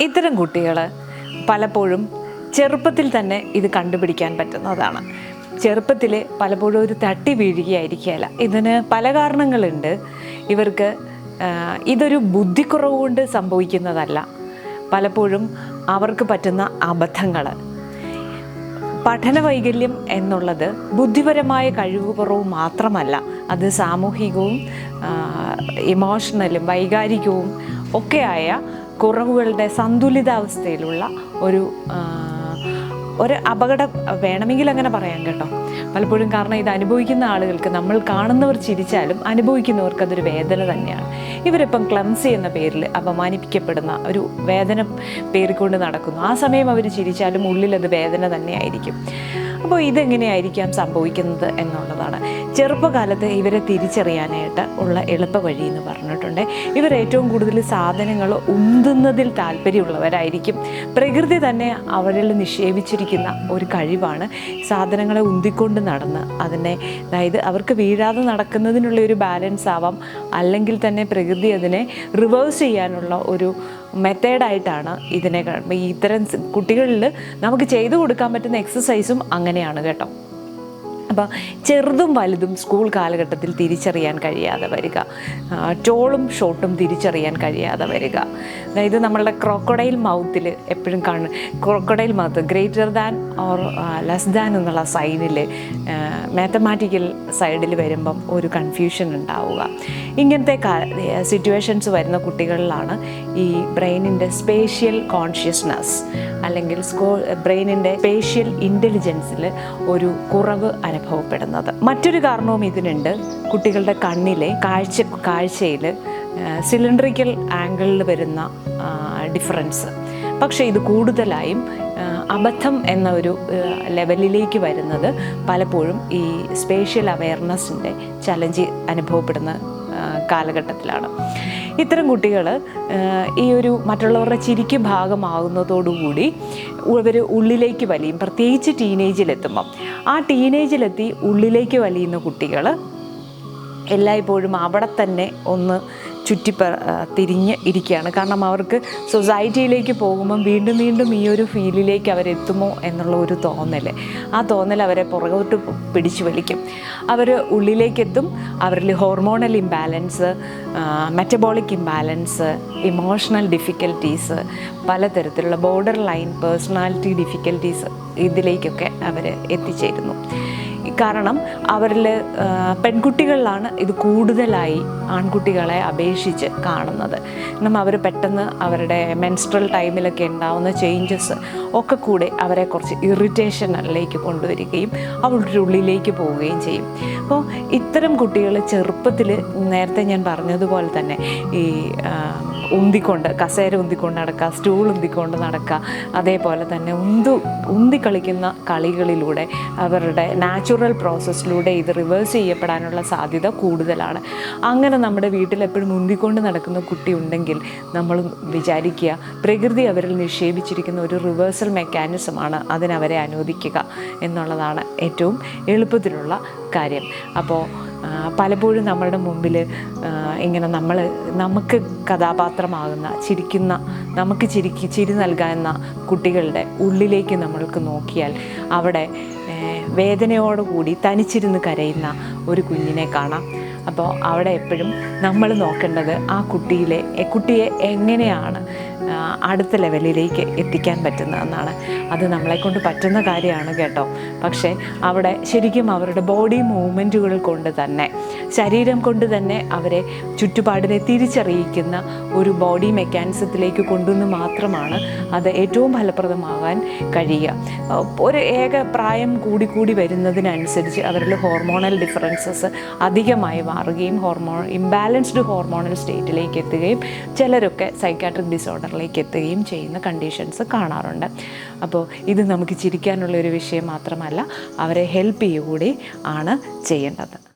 ഇത്തരം കുട്ടികൾ പലപ്പോഴും ചെറുപ്പത്തിൽ തന്നെ ഇത് കണ്ടുപിടിക്കാൻ പറ്റുന്നതാണ്. ചെറുപ്പത്തിൽ പലപ്പോഴും ഒരു തട്ടി വീഴുകയായിരിക്കുകയല്ല. ഇതിന് പല കാരണങ്ങളുണ്ട്. ഇവർക്ക് ഇതൊരു ബുദ്ധിക്കുറവ് കൊണ്ട് സംഭവിക്കുന്നതല്ല. പലപ്പോഴും അവർക്ക് പറ്റുന്ന അബദ്ധങ്ങൾ പഠന വൈകല്യം എന്നുള്ളത് ബുദ്ധിപരമായ കഴിവ് കുറവ് മാത്രമല്ല. അത് സാമൂഹികവും ഇമോഷണലും വൈകാരികവും ഒക്കെയായ കുറവുകളുടെ സന്തുലിതാവസ്ഥയിലുള്ള ഒരു ഒരു അപകടം വേണമെങ്കിൽ അങ്ങനെ പറയാം കേട്ടോ. പലപ്പോഴും കാരണം ഇത് അനുഭവിക്കുന്ന ആളുകൾക്ക് നമ്മൾ കാണുന്നവർ ചിരിച്ചാലും അനുഭവിക്കുന്നവർക്ക് അതൊരു വേദന തന്നെയാണ്. ഇവരിപ്പം ക്ലംസി എന്ന പേരിൽ അപമാനിപ്പിക്കപ്പെടുന്ന ഒരു വേദന പേറിക്കൊണ്ട് നടക്കുന്നു. ആ സമയം അവർ ചിരിച്ചാലും ഉള്ളിൽ അത് വേദന തന്നെയായിരിക്കും. അപ്പോൾ ഇതെങ്ങനെയായിരിക്കാം സംഭവിക്കുന്നത് എന്നുള്ളതാണ്. ചെറുപ്പകാലത്ത് ഇവരെ തിരിച്ചറിയാനായിട്ട് ഉള്ള എളുപ്പ വഴി എന്ന് പറഞ്ഞിട്ടുണ്ട്. ഇവർ ഏറ്റവും കൂടുതൽ സാധനങ്ങൾ ഉന്തുന്നതിൽ താല്പര്യമുള്ളവരായിരിക്കും. പ്രകൃതി തന്നെ അവരിൽ നിക്ഷേപിച്ചിരിക്കുന്ന ഒരു കഴിവാണ് സാധനങ്ങളെ ഉന്തിക്കൊണ്ട് നടന്ന് അതിനെ അതായത് അവർക്ക് വീഴാതെ നടക്കുന്നതിനുള്ള ഒരു ബാലൻസ് ആവാം. അല്ലെങ്കിൽ തന്നെ പ്രകൃതി അതിനെ റിവേഴ്സ് ചെയ്യാനുള്ള ഒരു മെത്തേഡായിട്ടാണ് ഇതിനെ ഇത്തരം കുട്ടികളിൽ നമുക്ക് ചെയ്തു കൊടുക്കാൻ പറ്റുന്ന എക്സസൈസും അങ്ങനെയാണ് കേട്ടോ. അപ്പോൾ ചെറുതും വലുതും സ്കൂൾ കാലഘട്ടത്തിൽ തിരിച്ചറിയാൻ കഴിയാതെ വരിക. ടോളും ഷോട്ടും തിരിച്ചറിയാൻ കഴിയാതെ വരിക. അതായത് നമ്മളുടെ ക്രോക്കഡൈൽ മൗത്തിൽ എപ്പോഴും കാണും crocodile mouth greater than or less than എന്നുള്ള സൈനിൽ മാത്തമാറ്റിക്കൽ സൈഡിൽ വരുമ്പം ഒരു കൺഫ്യൂഷൻ ഉണ്ടാവുക. ഇങ്ങനത്തെ സിറ്റുവേഷൻസ് വരുന്ന കുട്ടികളിലാണ് ഈ ബ്രെയിനിന്റെ സ്പേഷ്യൽ കോൺഷ്യസ്നസ് അല്ലെങ്കിൽ സ്കോ ബ്രെയിനിന്റെ സ്പേഷ്യൽ ഇന്റലിജൻസിൽ ഒരു കുറവ് അനുഭവപ്പെടുന്നത്. മറ്റൊരു കാരണവും ഇതിനുണ്ട്. കുട്ടികളുടെ കണ്ണിലെ കാഴ്ച കാഴ്ചയിൽ സിലിണ്ടറിക്കൽ ആംഗിളിൽ വരുന്ന ഡിഫറൻസ് പക്ഷേ ഇത് കൂടുതലായും അബദ്ധം എന്ന ഒരു ലെവലിലേക്ക് വരുന്നത് പലപ്പോഴും ഈ സ്പേഷ്യൽ അവയർനെസ്സിന്റെ ചലഞ്ച് അനുഭവപ്പെടുന്ന കാലഘട്ടത്തിലാണ്. ഇത്തരം കുട്ടികൾ ഈ ഒരു മറ്റുള്ളവരുടെ ചിരിക്ക് ഭാഗമാകുന്നതോടുകൂടി ഇവർ ഉള്ളിലേക്ക് വലിയും. പ്രത്യേകിച്ച് ടീനേജിലെത്തുമ്പം. ആ ടീനേജിലെത്തി ഉള്ളിലേക്ക് വലിയുന്ന കുട്ടികൾ എല്ലായ്പ്പോഴും അവിടെ തന്നെ ഒന്ന് ചുറ്റിപ്പ ആ, തിരിഞ്ഞ് ഇരിക്കുകയാണ്. കാരണം അവർക്ക് സൊസൈറ്റിയിലേക്ക് പോകുമ്പം വീണ്ടും വീണ്ടും ഈ ഒരു ഫീലിലേക്ക് അവരെത്തുമോ എന്നുള്ള ഒരു തോന്നൽ ആ തോന്നൽ അവരെ പുറകോട്ട് പിടിച്ചു വലിക്കും. അവർ ഉള്ളിലേക്കെത്തും. അവരിൽ hormonal imbalance metabolic imbalance emotional difficulties പലതരത്തിലുള്ള ബോർഡർ ലൈൻ പേഴ്സണാലിറ്റി ഡിഫിക്കൽറ്റീസ് ഇതിലേക്കൊക്കെ അവർ എത്തിച്ചേരുന്നു. കാരണം അവരിൽ പെൺകുട്ടികളിലാണ് ഇത് കൂടുതലായി ആൺകുട്ടികളെ അപേക്ഷിച്ച് കാണുന്നത്. കാരണം അവർ പെട്ടെന്ന് അവരുടെ മെൻസ്ട്രൽ ടൈമിലൊക്കെ ഉണ്ടാവുന്ന ചേഞ്ചസ് ഒക്കെ കൂടെ അവരെ കുറച്ച് ഇറിറ്റേഷനിലേക്ക് കൊണ്ടുവരികയും അവരുടെ ഉള്ളിലേക്ക് പോവുകയും ചെയ്യും. അപ്പോൾ ഇത്തരം കുട്ടികൾ ചെറുപ്പത്തിൽ നേരത്തെ ഞാൻ പറഞ്ഞതുപോലെ തന്നെ ഈ ഉന്തിക്കൊണ്ട് കസേര ഉന്തിക്കൊണ്ട് നടക്കുക സ്റ്റൂൾ ഉന്തിക്കൊണ്ട് നടക്കുക. അതേപോലെ തന്നെ ഉന്തു ഉന്തി കളിക്കുന്ന കളികളിലൂടെ അവരുടെ നാച്ചുറൽ പ്രോസസ്സിലൂടെ ഇത് റിവേഴ്സ് ചെയ്യപ്പെടാനുള്ള സാധ്യത കൂടുതലാണ്. അങ്ങനെ നമ്മുടെ വീട്ടിലെപ്പോഴും ഉന്തിക്കൊണ്ട് നടക്കുന്ന കുട്ടി ഉണ്ടെങ്കിൽ നമ്മൾ വിചാരിക്കുക പ്രകൃതി അവരിൽ നിക്ഷേപിച്ചിരിക്കുന്ന ഒരു റിവേഴ്സൽ മെക്കാനിസമാണ് അതിനവരെ അനുവദിക്കുക എന്നുള്ളതാണ് ഏറ്റവും എളുപ്പത്തിലുള്ള കാര്യം. അപ്പോൾ പലപ്പോഴും നമ്മളുടെ മുമ്പിൽ ഇങ്ങനെ നമ്മൾ നമുക്ക് കഥാപാത്രമാകുന്ന ചിരിക്കുന്ന നമുക്ക് ചിരിക്ക് ചിരി നൽകാവുന്ന കുട്ടികളുടെ ഉള്ളിലേക്ക് നമ്മൾക്ക് നോക്കിയാൽ അവിടെ വേദനയോടുകൂടി തനിച്ചിരുന്ന് കരയുന്ന ഒരു കുഞ്ഞിനെ കാണാം. അപ്പോൾ അവിടെ എപ്പോഴും നമ്മൾ നോക്കേണ്ടത് ആ കുട്ടിയിലെ കുട്ടിയെ എങ്ങനെയാണ് അടുത്ത ലെവലിലേക്ക് എത്തിക്കാൻ പറ്റുന്നതെന്നാണ് അത് നമ്മളെ കൊണ്ട് പറ്റുന്ന കാര്യമാണ് കേട്ടോ. പക്ഷേ അവിടെ ശരിക്കും അവരുടെ ബോഡി മൂവ്മെന്റുകൾ കൊണ്ട് തന്നെ ശരീരം കൊണ്ട് തന്നെ അവരെ ചുറ്റുപാടിനെ തിരിച്ചറിയിക്കുന്ന ഒരു ബോഡി മെക്കാനിസത്തിലേക്ക് കൊണ്ടുവന്ന് മാത്രമാണ് അത് ഏറ്റവും ഫലപ്രദമാകാൻ കഴിയുക. ഒരു ഏക പ്രായം കൂടി കൂടി വരുന്നതിനനുസരിച്ച് അവരുടെ ഹോർമോണൽ ഡിഫറൻസസ് അധികമായി മാറുകയും ഹോർമോൺ ഇംബാലൻസ്ഡ് ഹോർമോണൽ സ്റ്റേറ്റിലേക്ക് എത്തുകയും ചിലരൊക്കെ സൈക്കാട്രിക് ഡിസോർഡറിലേക്ക് എത്തുകയും ചെയ്യുന്ന കണ്ടീഷൻസ് കാണാറുണ്ട്. അപ്പോൾ ഇത് നമുക്ക് ചിരിക്കാനുള്ള ഒരു വിഷയം മാത്രമല്ല അവരെ ഹെൽപ്പ് ചെയ്യുകൂടി ആണ് ചെയ്യേണ്ടത്.